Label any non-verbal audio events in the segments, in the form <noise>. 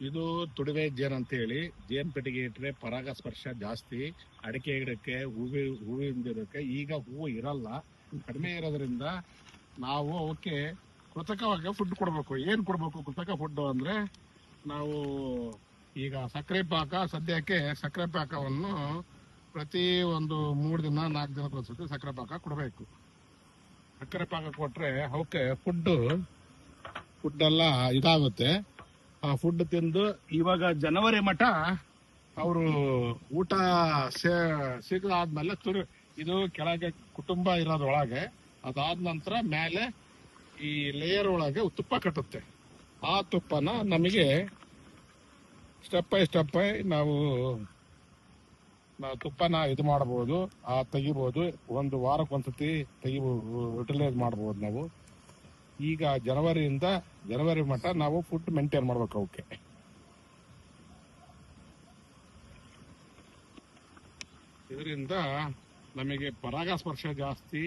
ಇದು ತುಡುವೆ ಜೇನು ಅಂತ ಹೇಳಿ ಜೇನ್ ಪೆಟ್ಟಿಗೆ ಪರಾಗ ಪರಾಗಸ್ಪರ್ಶ ಜಾಸ್ತಿ, ಅಡಿಕೆ ಗಿಡಕ್ಕೆ ಹೂವಿ ಹೂವಿನ ಇರೋಕ್ಕೆ ಈಗ ಹೂವು ಇರಲ್ಲ. ಕಡಿಮೆ ಇರೋದ್ರಿಂದ ನಾವು ಅವಕ್ಕೆ ಕೃತಕವಾಗಿ ಫುಡ್ ಕೊಡಬೇಕು. ಏನು ಕೊಡಬೇಕು ಕೃತಕ ಫುಡ್ ಅಂದ್ರೆ ನಾವು ಈಗ ಸಕ್ಕರೆ ಪಾಕ, ಸದ್ಯಕ್ಕೆ ಸಕ್ಕರೆ ಪಾಕವನ್ನು ಪ್ರತಿ ಒಂದು ಮೂರು ದಿನ, ನಾಲ್ಕು ದಿನಕ್ಕೆ ಒಂದ್ಸತಿ ಸಕ್ಕರೆ ಪಾಕ ಕೊಡಬೇಕು. ಸಕ್ಕರೆ ಪಾಕ ಕೊಟ್ಟರೆ ಅವಕ್ಕೆ ಫುಡ್ ಫುಡ್ ಎಲ್ಲ ಇದಾಗುತ್ತೆ. ಆ ಫುಡ್ ತಿಂದು ಇವಾಗ ಜನವರಿ ಮಠ ಅವರು ಊಟ ಸಿಗದಾದ್ಮೇಲೆ ತುರು, ಇದು ಕೆಳಗೆ ಕುಟುಂಬ ಇರೋದ್ರೊಳಗೆ ಅದಾದ ನಂತರ ಮೇಲೆ ಈ ಲೇಯರ್ ಒಳಗೆ ತುಪ್ಪ ಕಟ್ಟುತ್ತೆ. ಆ ತುಪ್ಪನ ನಮಗೆ ಸ್ಟೆಪ್ ಬೈ ಸ್ಟೆಪ್ ಬೈ ನಾವು ನಾವು ತುಪ್ಪನ ಇದು ಮಾಡಬಹುದು ಆ ತೆಗಿಬಹುದು ಒಂದು ವಾರಕ್ಕೆ ಒಂದ್ಸತಿ ತೆಗಿಬಹುದು ಯುಟಿಲೈಸ್ ಮಾಡಬಹುದು ನಾವು. ಈಗ ಜನವರಿಯಿಂದ ಜನವರಿ ಮಟ್ಟ ನಾವು ಫುಡ್ ಮೇಂಟೈನ್ ಮಾಡ್ಬೇಕು ಅವಕ್ಕೆ. ಇದರಿಂದ ನಮಗೆ ಪರಾಗಸ್ಪರ್ಶ ಜಾಸ್ತಿ.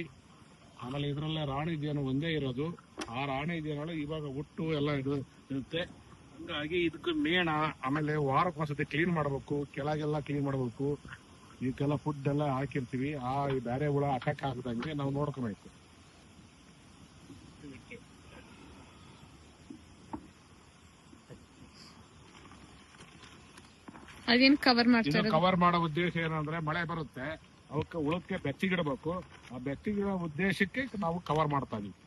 ಆಮೇಲೆ ಇದರಲ್ಲೇ ರಾಣಿ ಜೇನು ಒಂದೇ ಇರೋದು. ಆ ರಾಣಿ ಜೇನು ಇವಾಗ ಒಟ್ಟು ಎಲ್ಲ ಇದು ಇರುತ್ತೆ. ಹಂಗಾಗಿ ಇದಕ್ಕೆ ಮೇಣ, ಆಮೇಲೆ ವಾರಕ್ಕೆ ಒಂದ್ಸತಿ ಕ್ಲೀನ್ ಮಾಡಬೇಕು. ಕೆಳಗೆಲ್ಲ ಕ್ಲೀನ್ ಮಾಡಬೇಕು. ಇದಕ್ಕೆಲ್ಲ ಫುಡ್ ಎಲ್ಲ ಹಾಕಿರ್ತೀವಿ. ಆ ಬೇರೆ ಹುಳ ಅಟ್ಯಾಕ್ ಆಗದಂಗೆ ನಾವು ನೋಡ್ಕೊಬೇಕು. ಅದೇನ್ ಕವರ್ ಮಾಡ್ತಾರೆ ಕವರ್ ಮಾಡೋ ಉದ್ದೇಶ ಏನಂದ್ರೆ ಮಳೆ ಬರುತ್ತೆ ಅವಕ್ಕೆ ಉಳಕ್ಕೆ ಬೆತ್ತಿಗಿಡಬೇಕು. ಆ ಬೆಚ್ಚಿಗಿಡೋ ಉದ್ದೇಶಕ್ಕೆ ನಾವು ಕವರ್ ಮಾಡ್ತಾ ಇದೀವಿ.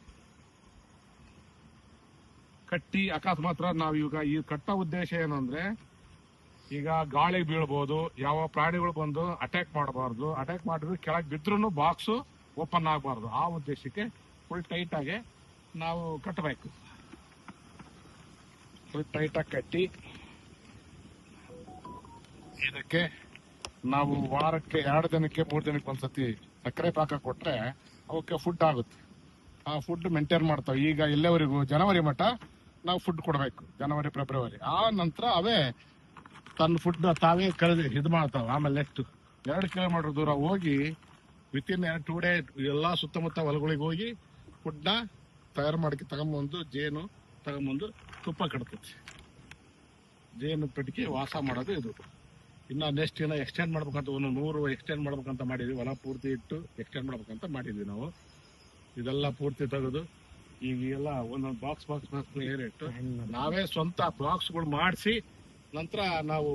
ಕಟ್ಟಿ ಅಕಸ್ಮಾತ್ ನಾವು ಈಗ ಈ ಕಟ್ಟೋ ಉದ್ದೇಶ ಏನಂದ್ರೆ ಈಗ ಗಾಳಿ ಬೀಳ್ಬೋದು ಯಾವ ಪ್ರಾಣಿಗಳು ಬಂದು ಅಟ್ಯಾಕ್ ಮಾಡಬಾರ್ದು. ಅಟ್ಯಾಕ್ ಮಾಡಿದ್ರೆ ಕೆಳಗೆ ಬಿದ್ರು ಬಾಕ್ಸ್ ಓಪನ್ ಆಗಬಾರ್ದು. ಆ ಉದ್ದೇಶಕ್ಕೆ ಫುಲ್ ಟೈಟ್ ಆಗಿ ನಾವು ಕಟ್ಟಬೇಕು ಫುಲ್ ಟೈಟ್ ಆಗಿ ಕಟ್ಟಿ ಇದಕ್ಕೆ ನಾವು ವಾರಕ್ಕೆ ಎರಡು ದಿನಕ್ಕೆ ಮೂರು ದಿನಕ್ಕೆ ಒಂದ್ಸತಿ ಸಕ್ಕರೆ ಪಾಕ ಕೊಟ್ರೆ ಅವಕ್ಕೆ ಫುಡ್ ಆಗುತ್ತೆ. ಆ ಫುಡ್ ಮೇಂಟೈನ್ ಮಾಡ್ತಾವೆ ಈಗ ಇಲ್ಲಿವರೆಗೂ ಜನವರಿ ಮಟ್ಟ ನಾವು ಫುಡ್ ಕೊಡಬೇಕು, ಜನವರಿ ಫೆಬ್ರವರಿ ಆ ನಂತರ ಅವೇ ತನ್ನ ಫುಡ್ ತಾವೇ ಕರೆದು ಇದು ಮಾಡ್ತಾವೆ, ಆಮೇಲೆ ನೆಕ್ಸ್ಟ್. ಎರಡು ಕಿಲೋಮೀಟರ್ ದೂರ ಹೋಗಿ ವಿತಿನ್ ಟೂ ಡೇ ಎಲ್ಲಾ ಸುತ್ತಮುತ್ತ ಹೊಲಗಳಿಗೆ ಹೋಗಿ ಫುಡ್ನ ತಯಾರು ಮಾಡಿ ತಗೊಂಬಂದು ಜೇನು ತಗೊಂಬಂದು ತುಪ್ಪ ಕಟ್ತೈತಿ. ಜೇನು ಪೆಟ್ಟಿಗೆ ವಾಸ ಮಾಡೋದು ಇದು. ಇನ್ನ ನೆಕ್ಸ್ಟ್ ಇನ್ನ ಎಕ್ಸ್ಟೆಂಡ್ ಮಾಡ್ಬೇಕಂತ ಒಂದು ನೂರು ಎಕ್ಸ್ಟೆಂಡ್ ಮಾಡ್ಬೇಕಂತ ಮಾಡಿದ್ವಿ. ಹೊಲ ಪೂರ್ತಿ ಇಟ್ಟು ಎಕ್ಸ್ಟೆಂಡ್ ಮಾಡ್ಬೇಕಂತ ಮಾಡಿದ್ವಿ ನಾವು. ಇದೆಲ್ಲ ಪೂರ್ತಿ ತೆಗೆದು ಈಗ ಎಲ್ಲ ಒಂದೊಂದು ಬಾಕ್ಸ್ ಬಾಕ್ಸ್ ಬಾಕ್ಸ್ ಏರಿಟ್ಟು ನಾವೇ ಸ್ವಂತ ಬಾಕ್ಸ್ಗಳು ಮಾಡಿಸಿ ನಂತರ ನಾವು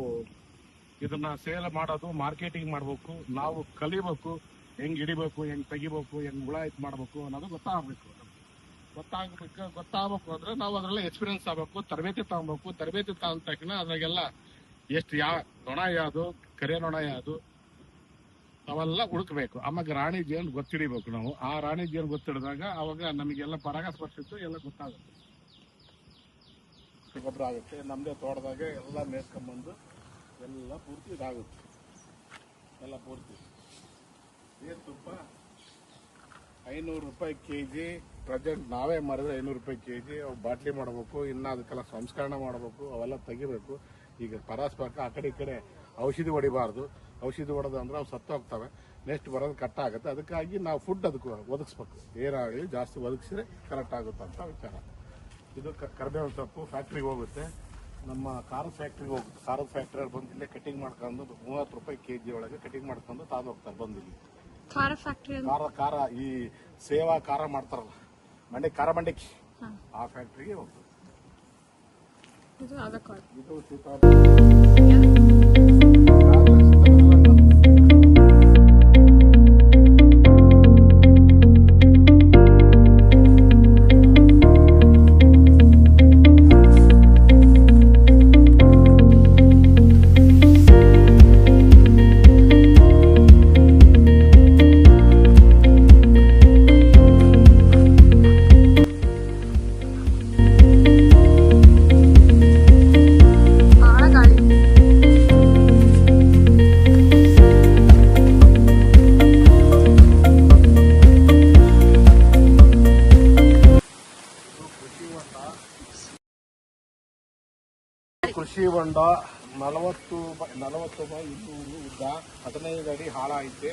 ಇದನ್ನ ಸೇಲ್ ಮಾಡೋದು ಮಾರ್ಕೆಟಿಂಗ್ ಮಾಡ್ಬೇಕು, ನಾವು ಕಲಿಬೇಕು, ಹೆಂಗ್ ಹಿಡಿಬೇಕು, ಹೆಂಗ್ ತೆಗಿಬೇಕು, ಹೆಂಗ್ ಹುಳ ಇದು ಮಾಡ್ಬೇಕು ಅನ್ನೋದು ಗೊತ್ತಾಗಬೇಕು. ಗೊತ್ತಾಗ್ಬೇಕು, ಗೊತ್ತಾಗಬೇಕು ಅಂದ್ರೆ ನಾವು ಅದ್ರಲ್ಲ ಎಕ್ಸ್ಪೀರಿಯನ್ಸ್ ಆಗ್ಬೇಕು, ತರಬೇತಿ ತಗೊಬೇಕು. ತರಬೇತಿ ತಗೊಂಡ ತಕ್ಷಣ ಅದ್ರಾಗೆಲ್ಲ ಎಷ್ಟು ಯಾವ ನೊಣ ಯಾವುದು, ಕರೆ ನೊಣ ಯಾವುದು, ಅವೆಲ್ಲ ಹುಡುಕ್ಬೇಕು. ಆಮೇಲೆ ರಾಣಿ ಜೇನು ಗೊತ್ತಿಡಿಬೇಕು ನಾವು? ಆ ರಾಣಿ ಜೇನು ಗೊತ್ತಿಡಿದಾಗ ಅವಾಗ ನಮಗೆಲ್ಲ ಪರಾಗಸ್ಪರ್ಶಿತ್ತು ಎಲ್ಲ ಗೊತ್ತಾಗುತ್ತೆ. ಗೊಬ್ಬರ ಆಗುತ್ತೆ. ನಮ್ಮದೇ ತೋಟದಾಗ ಎಲ್ಲ ಮೇಸ್ಕೊಂಬಂದು ಎಲ್ಲ ಪೂರ್ತಿ ಇದಾಗುತ್ತೆ. ಎಲ್ಲ ಪೂರ್ತಿ. ಏನು ತುಪ್ಪ? ಐನೂರು ರೂಪಾಯಿ ಕೆ ಜಿ ನಾವೇ ಮಾರಿದ್ರೆ ಐನೂರು ರೂಪಾಯಿ ಕೆ ಜಿ ಬಾಟ್ಲಿ ಮಾಡಬೇಕು. ಇನ್ನು ಅದಕ್ಕೆಲ್ಲ ಸಂಸ್ಕರಣೆ ಮಾಡಬೇಕು. ಅವೆಲ್ಲ ತೆಗಿಬೇಕು. ಈಗ ಪರಾಸ್ಪರ್ಕ ಆ ಕಡೆ ಈ ಕಡೆ ಔಷಧಿ ಹೊಡಿಬಾರ್ದು. ಔಷಧಿ ಹೊಡೆದು ಅಂದ್ರೆ ಅವು ಸತ್ತು ಹೋಗ್ತವೆ ನೆಕ್ಸ್ಟ್ ಬರೋದು ಕಟ್ ಆಗುತ್ತೆ. ಅದಕ್ಕಾಗಿ ನಾವು ಫುಡ್ ಅದಕ್ಕೆ ಒದಗಿಸ್ಬೇಕು. ಏನಾಗಲಿ ಜಾಸ್ತಿ ಒದಗಿಸಿದ್ರೆ ಕರೆಕ್ಟ್ ಆಗುತ್ತೆ ಅಂತ ವಿಚಾರ. ಇದು ಕರಿಬೇವಿನ ಸೊಪ್ಪು ಫ್ಯಾಕ್ಟ್ರಿಗೆ ಹೋಗುತ್ತೆ. ನಮ್ಮ ಖಾರದ ಫ್ಯಾಕ್ಟ್ರಿಗೆ ಹೋಗುತ್ತೆ. ಖಾರದ ಫ್ಯಾಕ್ಟ್ರಿ ಬಂದು ಇಲ್ಲೇ ಕಟಿಂಗ್ ಮಾಡ್ಕೊಂಡು ಮೂವತ್ತು ರೂಪಾಯಿ ಕೆ ಜಿ ಒಳಗೆ ಕಟಿಂಗ್ ಮಾಡ್ಕೊಂಡು ತಾದು ಹೋಗ್ತಾರೆ ಬಂದು ಇಲ್ಲಿ. ಖಾರ ಫ್ಯಾಕ್ಟ್ರಿ ಖಾರ ಖಾರ ಈ ಸೇವಾ ಖಾರ ಮಾಡ್ತಾರಲ್ಲ. ಮಂಡಿ ಖಾರ ಮಂಡಿ. ಆ ಫ್ಯಾಕ್ಟ್ರಿಗೆ ಹೋಗ್ತದೆ ಇದು avocado. ಇದು ಹೊಂಡ ನಲವತ್ತು ಬೈ ನಲವತ್ತು ಬೈ ಇನ್ನೂರು ಉದ್ದ ಹದಿನೈದು ಅಡಿ ಹಾಳ ಐತೆ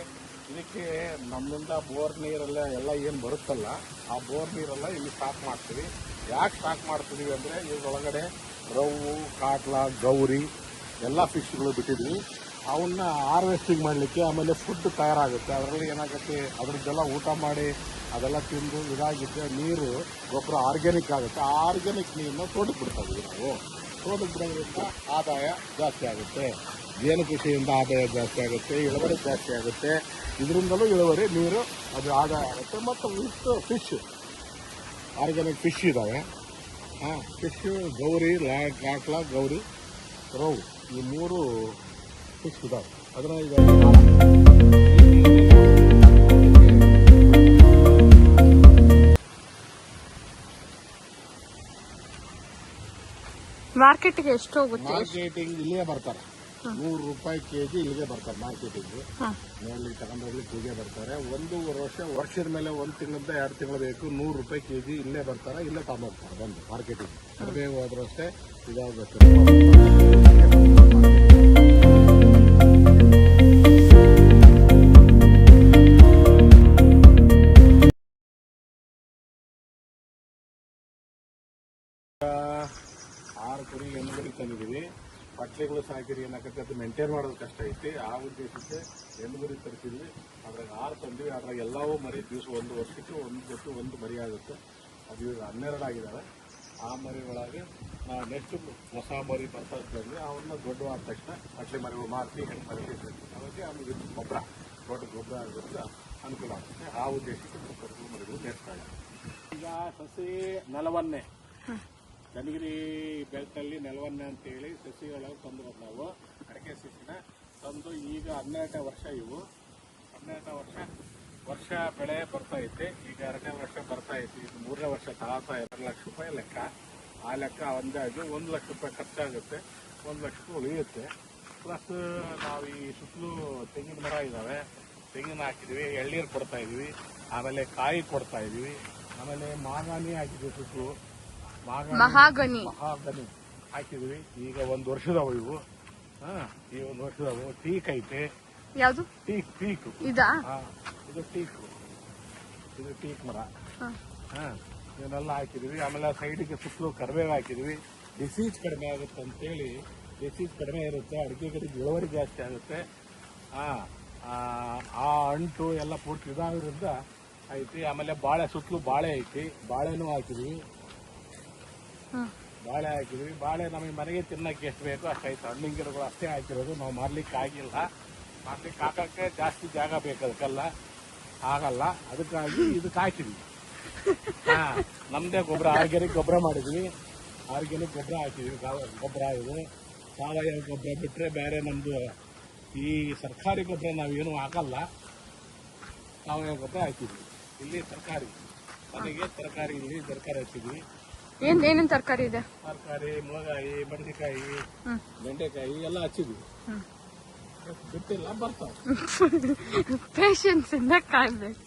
ಇದಕ್ಕೆ ನಮ್ಮಿಂದ ಬೋರ್ ನೀರೆಲ್ಲ ಎಲ್ಲ ಏನು ಬರುತ್ತಲ್ಲ, ಆ ಬೋರ್ ನೀರೆಲ್ಲ ಇಲ್ಲಿ ಸ್ಟಾಕ್ ಮಾಡ್ತೀವಿ. ಯಾಕೆ ಸ್ಟಾಕ್ ಮಾಡ್ತಿದ್ವಿ ಅಂದರೆ ಇದರೊಳಗಡೆ ರವ್ವು ಕಾಟ್ಲ, ಗೌರಿ ಎಲ್ಲ ಫಿಶ್ಗಳು ಬಿಟ್ಟಿದ್ವಿ. ಅವನ್ನ ಹಾರ್ವೆಸ್ಟಿಂಗ್ ಮಾಡಲಿಕ್ಕೆ ಆಮೇಲೆ ಫುಡ್ ತಯಾರಾಗುತ್ತೆ. ಅದರಲ್ಲಿ ಏನಾಗುತ್ತೆ, ಅದ್ರದ್ದೆಲ್ಲ ಊಟ ಮಾಡಿ, ಅದೆಲ್ಲ ತಿಂದು ಇದಾಗಿದ್ದರೆ ನೀರು ಗೊಬ್ಬರ ಆರ್ಗ್ಯಾನಿಕ್ ಆಗುತ್ತೆ. ಆ ಆರ್ಗ್ಯಾನಿಕ್ ನೀರನ್ನ ತೋಟಕ್ಕೆ ಬಿಡ್ತಾ ಇದ್ದೀವಿ ನಾವು. ತೋಟಕ್ಕೆ ಗಿಡಗಳಿಂದ ಆದಾಯ ಜಾಸ್ತಿ ಆಗುತ್ತೆ. ಜೇನು ಕೃಷಿಯಿಂದ ಆದಾಯ ಜಾಸ್ತಿ ಆಗುತ್ತೆ, ಇಳುವರಿ ಜಾಸ್ತಿ ಆಗುತ್ತೆ. ಇದರಿಂದಲೂ ಇಳುವರಿ, ನೀರು, ಅದು ಆದಾಯ ಆಗುತ್ತೆ. ಮತ್ತು ವಿತ್ ಫಿಶ್ ಆರ್ಗ್ಯಾನಿಕ್ ಫಿಶ್ ಇದ್ದಾವೆ ಹಾಂ ಫಿಶ್ ಗೌರಿ, ಲಾ ಕಾಟ್ಲ ಗೌರಿ, ರೌ, ಈ ಮೂರು ಫಿಶ್ ಇದ್ದಾವೆ ಅದನ್ನ ಈಗ ಮಾರ್ಕೆಟ್ಗೆ ಎಷ್ಟು ಹೋಗುತ್ತೆ ಮಾರ್ಕೆಟಿಂಗ್ ಇಲ್ಲಿಗೆ ಬರ್ತಾರೆ ನೂರು ರೂಪಾಯಿ ಕೆಜಿ ಇಲ್ಲಿಗೆ ಬರ್ತಾರೆ ಮಾರ್ಕೆಟಿಂಗ್ ಹಾ. ತಗೊಂಡೋಗ್ಲಿ ಇಲ್ಲಿಗೆ ಬರ್ತಾರೆ. ಒಂದು ವರ್ಷ ವರ್ಷದ ಮೇಲೆ ಒಂದು ತಿಂಗಳಿಂದ ಎರಡು ತಿಂಗಳು ಬೇಕು. ನೂರು ರೂಪಾಯಿ ಕೆಜಿ ಇಲ್ಲೇ ಬರ್ತಾರೆ ಇಲ್ಲೇ ತಗೊಂಡೋಗ್ತಾರೆ ಬಂದು ಮಾರ್ಕೆಟಿಂಗ್ ಕಡಿಮೆ ಹೋದ್ರೂ ಅಷ್ಟೇ ಇದಾದ್ರೂ ತಂದಿದ್ದೀವಿ. ಬಟ್ಲೆಗಳು ಸಾಕಿರಿ ಏನಾಗತ್ತೆ ಅದು ಮೇಂಟೈನ್ ಮಾಡೋದು ಕಷ್ಟ ಐತಿ. ಆ ಉದ್ದೇಶಕ್ಕೆ ಎರಡು ಮರಿ ತರಿಸಿದ್ವಿ. ಅದ್ರಾಗ ಆರು ತಂದ್ವಿ. ಅದ್ರಾಗ ಎಲ್ಲವೂ ಮರಿ ದಿವಸ ಒಂದು ವರ್ಷಕ್ಕೆ ಒಂದು ಜೊತೆ ಒಂದು ಮರಿ ಆಗುತ್ತೆ. ಅದು ಇವಾಗ ಹನ್ನೆರಡು ಆಗಿದ್ದಾವೆ ಆ ಮರಿ ಒಳಗೆ ನಾವು ನೆಕ್ಸ್ಟ್ ಹೊಸ ಮರಿ ಬರ್ತಾ ಇದ್ದಂಗೆ ಅವನ್ನ ದೊಡ್ಡ ಆದ ತಕ್ಷಣ ಬಟ್ಲೆ ಮರಿಗಳು ಮಾರ್ತಿ ಹೆಣ್ಣು ಮರಿ ಅದಕ್ಕೆ ಆಮೇಲೆ ಇದು ಗೊಬ್ಬರ ದೊಡ್ಡ ಗೊಬ್ಬರ ಆಗೋದ್ರಿಂದ ಅನುಕೂಲ ಆಗುತ್ತೆ. ಆ ಉದ್ದೇಶಕ್ಕೆ ಮರಿಗಳು ನೆಡ್ತಾ. ಈಗ ಸಸಿ ನೆಲವನ್ನೇ. ಕನಗಿರಿ ಬೆಲ್ಟಲ್ಲಿ ನೆಲವನ್ನ ಅಂತೇಳಿ ಸಸಿಗಳು ತಂದು ನಾವು. ಅಡಿಕೆ ಸಸಿನ. ತಂದು ಈಗ ಹನ್ನೆರಡನೇ ವರ್ಷ ಇವು. ಹನ್ನೆರಡನೇ ವರ್ಷ ವರ್ಷ ಬೆಳೆ ಬರ್ತಾ ಐತೆ. ಈಗ ಎರಡನೇ ವರ್ಷ ಬರ್ತಾ ಐತಿ. ಇದು ಮೂರನೇ ವರ್ಷ ತಗೊಳ್ತಾ ಎರಡು ಲಕ್ಷ ರೂಪಾಯಿ ಲೆಕ್ಕ. ಆ ಲೆಕ್ಕ ಅಂದಾಜು ಒಂದು ಲಕ್ಷ ರೂಪಾಯಿ ಖರ್ಚಾಗುತ್ತೆ. ಒಂದು ಲಕ್ಷ ರೂಪಾಯಿ ಉಳಿಯುತ್ತೆ. ಪ್ಲಸ್ ನಾವು ಈ ಸುತ್ತಲೂ ತೆಂಗಿನ ಮರ ಇದ್ದಾವೆ. ತೆಂಗಿನ ಹಾಕಿದ್ವಿ ಎಳ್ನೀರು ಕೊಡ್ತಾ ಇದೀವಿ. ಆಮೇಲೆ ಕಾಯಿ ಕೊಡ್ತಾ ಇದೀವಿ. ಆಮೇಲೆ ಮಾಗಾನಿ ಹಾಕಿದ್ವಿ ಸುತ್ತಲೂ. ಮಹಾಗನಿ ಮಹಾಗನಿ ಹಾಕಿದ್ವಿ. ಈಗ ಒಂದು ವರ್ಷದವ ಇವು. ಹಾ ಈ ಒಂದು ವರ್ಷದವು. ಟೀಕ್ ಐತೆ. ಯಾವುದು? ಟೀಕ್ ಟೀಕ್ ಇದಾ? ಹಾ ಇದು ಟೀಕ್ ಇದು ಟೀಕ್ ಮರ. ಹಾ. ಹಾ ಇವನ್ನೆಲ್ಲ ಹಾಕಿದ್ವಿ. ಆಮೇಲೆ ಸೈಡಿಗೆ ಸುತ್ತಲೂ ಕರಿಬೇವು ಹಾಕಿದ್ವಿ. ಡಿಸೀಸ್ ಕಡಿಮೆ ಆಗುತ್ತೆ ಅಂತೇಳಿ ಡಿಸೀಸ್ ಕಡಿಮೆ ಇರುತ್ತೆ ಅಡಿಕೆ ಕಡೆ ಇಳುವರಿ ಜಾಸ್ತಿ ಆಗುತ್ತೆ. ಹಾ ಆ, ಆ ಅಂಟು ಎಲ್ಲ ಪೂರ್ತಿ ಇದಾಗಿರೋದ್ರಿಂದ ಐತಿ. ಆಮೇಲೆ ಬಾಳೆ ಸುತ್ತಲೂ ಬಾಳೆ ಐತಿ. ಬಾಳೆನೂ ಹಾಕಿದ್ವಿ. ಬಾಳೆ ಹಾಕಿದ್ವಿ. ಬಾಳೆ ನಮಗೆ ಮನೆಗೆ ತಿನ್ನಕ್ಕೆ ಎಷ್ಟು ಬೇಕೋ ಅಷ್ಟಾಯ್ತು. ಹಣ್ಣಿನ ಗಿಡಗಳು ಅಷ್ಟೇ ಹಾಕಿರೋದು. ನಾವು ಮಾರ್ಲಿಕ್ಕೆ ಆಗಿಲ್ಲ. ಮಾರ್ಲಿಕ್ಕೆ ಹಾಕಕ್ಕೆ ಜಾಸ್ತಿ ಜಾಗ ಬೇಕು ಅದಕ್ಕೆಲ್ಲ. ಆಗಲ್ಲ. ಅದಕ್ಕಾಗಿ ಇದಕ್ಕೆ ಹಾಕಿದ್ವಿ ಹಾ. ನಮ್ದೇ ಗೊಬ್ಬರ. ಆರ್ಗ್ಯಾನಿಕ್ ಗೊಬ್ಬರ ಮಾಡಿದ್ವಿ. ಆರ್ಗ್ಯಾನಿಕ್ ಗೊಬ್ಬರ ಹಾಕಿದ್ವಿ. ಗೊಬ್ಬರ ಇದು. ಸಾವಯವ ಗೊಬ್ಬರ ಬಿಟ್ಟರೆ ಬೇರೆ ನಮ್ಮದು ಈ ಸರ್ಕಾರಿ ಗೊಬ್ಬರ ನಾವೇನು ಹಾಕಲ್ಲ. ಸಾವಯವ ಗೊಬ್ಬರ ಹಾಕಿದ್ವಿ. ಇಲ್ಲಿ ತರಕಾರಿ. ಮನೆಗೆ ತರಕಾರಿ ಇಲ್ಲಿ ತರಕಾರಿ ಹಾಕಿದ್ವಿ. ಏನ್ ಏನೇನ್ ತರಕಾರಿ ಇದೆ? ತರಕಾರಿ ಮುಳಗಾಯಿ ಬಂಡೆಕಾಯಿ. ಬೆಂಡೆಕಾಯಿ ಎಲ್ಲ ಹಚ್ಚಿದ್ವಿ. ಬಿಟ್ಟಿಲ್ಲ ಬರ್ತಾವ. ಪೇಷನ್ಸ್ <laughs> ಇಂದ ಕಾಯ್ಬೇಕು.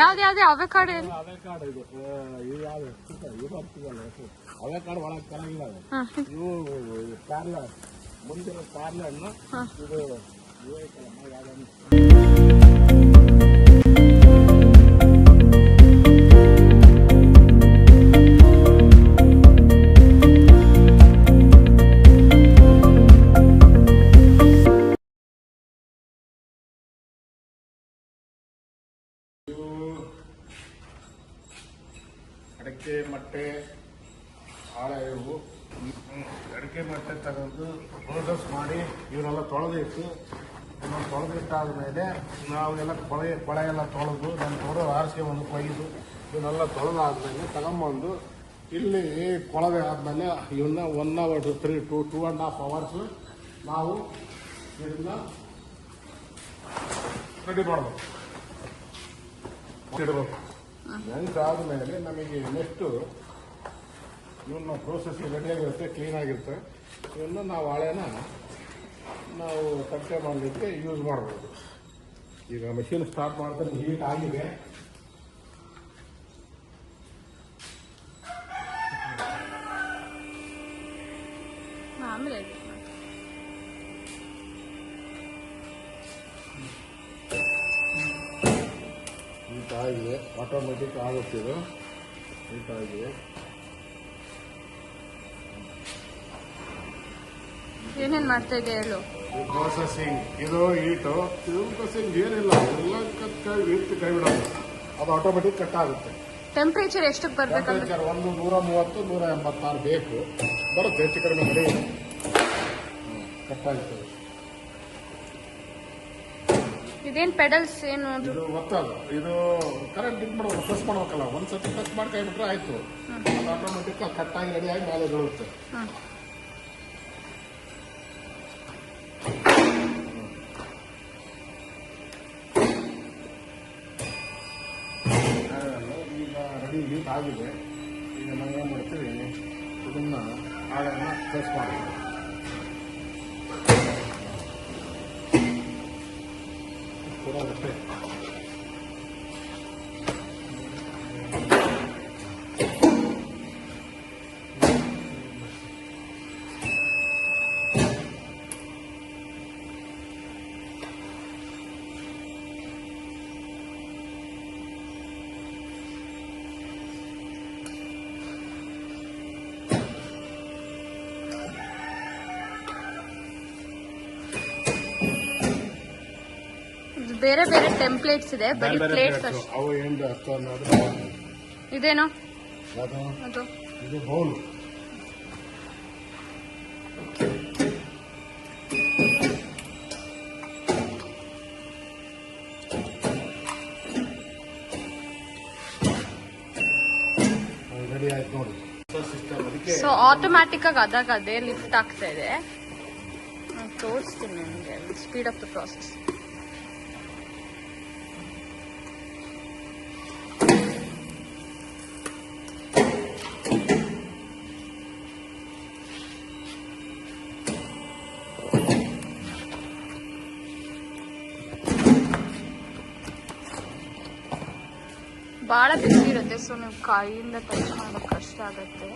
ಯಾವ್ದು ಯಾವ್ದು ಅವಕಾಡು ಏನು? ಅವೇ ಕಾಡು ಇದು ಇದು ಯಾವ್ದು ಇದು ಬರ್ತಿದಲ್ಲ ಅವೇ ಕಾಡು ಒಳಗೆ ಚೆನ್ನಾಗಿದ್ದಾವೆ ಹಾ. ಇವು ಕಾರ್ಲ ಮುಂದಿನ ಕಾರ್ಲ ಹಣ್ಣು ಇದು ಇವು ಯಾವ್ದು ಅಡಿಕೆ ಮಟ್ಟೆ ಹಾಳೆ ಇವು ಹ್ಮ್. ಅಡಿಕೆ ಮೊಟ್ಟೆ ತಗೊಂಡು ಪ್ರೋಸೆಸ್ ಮಾಡಿ ಇವರೆಲ್ಲ ತೊಳೆದಿಟ್ಟು ಇವನ್ನ ತೊಳೆದಿಟ್ಟಾದ ಮೇಲೆ ನಾವೆಲ್ಲ ಕೊಳೆ ಕೊಳೆ ಎಲ್ಲ ತೊಳೆದು ನಾನು ತೊಳೆದು ಆರಿಸಿ ಒಂದು ಕೊಯ್ದು, ಇವನ್ನೆಲ್ಲ ತೊಳೆದಾದ್ಮೇಲೆ ತಗೊಂಬಂದು ಇಲ್ಲಿ ಕೊಳವೆ ಆದಮೇಲೆ ಇವನ್ನ one hour three to two and half hours ನಾವು ಇದನ್ನ ರೆಡಿ ಮಾಡಬೇಕು ಇಡಬೇಕು ನೆನ್ಸಾದ ಮೇಲೆ ನಮಗೆ ನೆಕ್ಸ್ಟು ಇವನ್ನ ಪ್ರೋಸೆಸ್ ರೆಡಿಯಾಗಿರುತ್ತೆ ಕ್ಲೀನ್ ಆಗಿರುತ್ತೆ. ಇವನ್ನ ನಾವು ಹಳೆನ ನಾವು ತಟ್ಟೆ ಮಾಡಲಿಕ್ಕೆ ಯೂಸ್ ಮಾಡ್ಬೋದು. ಈಗ ಮಷೀನ್ ಸ್ಟಾರ್ಟ್ ಮಾಡಿದ್ರೆ ಹೀಟ್ ಆಗಿದೆ. ಆಮೇಲೆ ಆಟೋಮೆಟಿಕ್ ಆಗುತ್ತಿದೆ. ನೀಟಾಗಿ ಏನೇನ್ ಮಾಡ್ತಾ ಇದೆ ಹೇಳು? ಪ್ರೊಸೆಸಿಂಗ್ ಇದು ಹೀಟು ಇದು ಪ್ರೊಸೆಸಿಂಗ್ ಏನಿಲ್ಲ. ಎಲ್ಲ ಕೈ ಹೀಟ್ ಕೈ ಬಿಡೋದು. ಅದು ಆಟೋಮೆಟಿಕ್ ಕಟ್ ಆಗುತ್ತೆ. ಟೆಂಪ್ರೇಚರ್ ಎಷ್ಟಕ್ಕೆ ಬರಬೇಕು ಟೆಂಪರೇಚರ್ ಒಂದು ನೂರ ಮೂವತ್ತು ನೂರ ಎಂಬತ್ತಾರು ಬೇಕು. ಬರುತ್ತೆ ಹೆಚ್ಚು ಕಡಿಮೆ ನಡೆಯುತ್ತೆ ಕಟ್ ಆಗ್ತದೆ ಇದೇನ್ ಪೆಡಲ್ಸ್ ಏನು? ಇದು ಗೊತ್ತಾ ಇದು ಕರೆಂಟ್ ಇದು ಮಾಡೋದು ಪ್ರೆಸ್ ಮಾಡ್ಬೇಕಲ್ಲ. ಒಂದ್ಸತಿ ಟಚ್ ಪ್ರೆಸ್ ಮಾಡಿ ಕೈ ಬಿಟ್ರೆ ಆಯ್ತು. ಅದು ಆಟೋಮೆಟಿಕ್ ಕಟ್ ಆಗಿ ರೆಡಿ ಆಗಿ ಮೇಲೆ ಬೀಳುತ್ತೆ. ಈಗ ರೆಡಿ ಆಗಿದೆ. ಈಗ ನಾವು ಏನು ಮಾಡ್ತೀವಿ? ಇದನ್ನ ಹಾಳನ್ನ ಪ್ರೆಸ್ ಮಾಡ್ತೀವಿ. ಕೂಡ ಹೊಟ್ಟೆ ಇದು ಬೇರೆ ಬೇರೆ ಟೆಂಪ್ಲೇಟ್ಸ್ ಇದೆ ಬರೀ ಪ್ಲೇಟ್ಸ್. ಅಷ್ಟೇ. ಅವು ಏನು ಅಷ್ಟು ಅನ್ನೋದು? ಇದೇನು? ಅದು ಅದು. ಇದು ಬೌಲ್. ರೆಡಿ ಆಯ್ತು ನೋಡಿ. ಸಿಸ್ಟಮ್ ಅದಕ್ಕೆ ಸೊ ಆಟೋಮ್ಯಾಟಿಕ್ ಆಗಿ ಅದಾಗ ಅದೇ ಲಿಫ್ಟ್ ಆಗ್ತಾ ಇದೆ. ತೋರಿಸ್ತೀನಿ ನಿಮಗೆ ಸ್ಪೀಡ್ ಆಫ್ ದ ಪ್ರಾಸೆಸ್ ಬಹಳ ಬಿಸಿ ಇರುತ್ತೆ ಸೊ ನೀವು ಕೈಯಿಂದ ಟಚ್ ಮಾಡೋಕೆ ಕಷ್ಟ ಆಗುತ್ತೆ.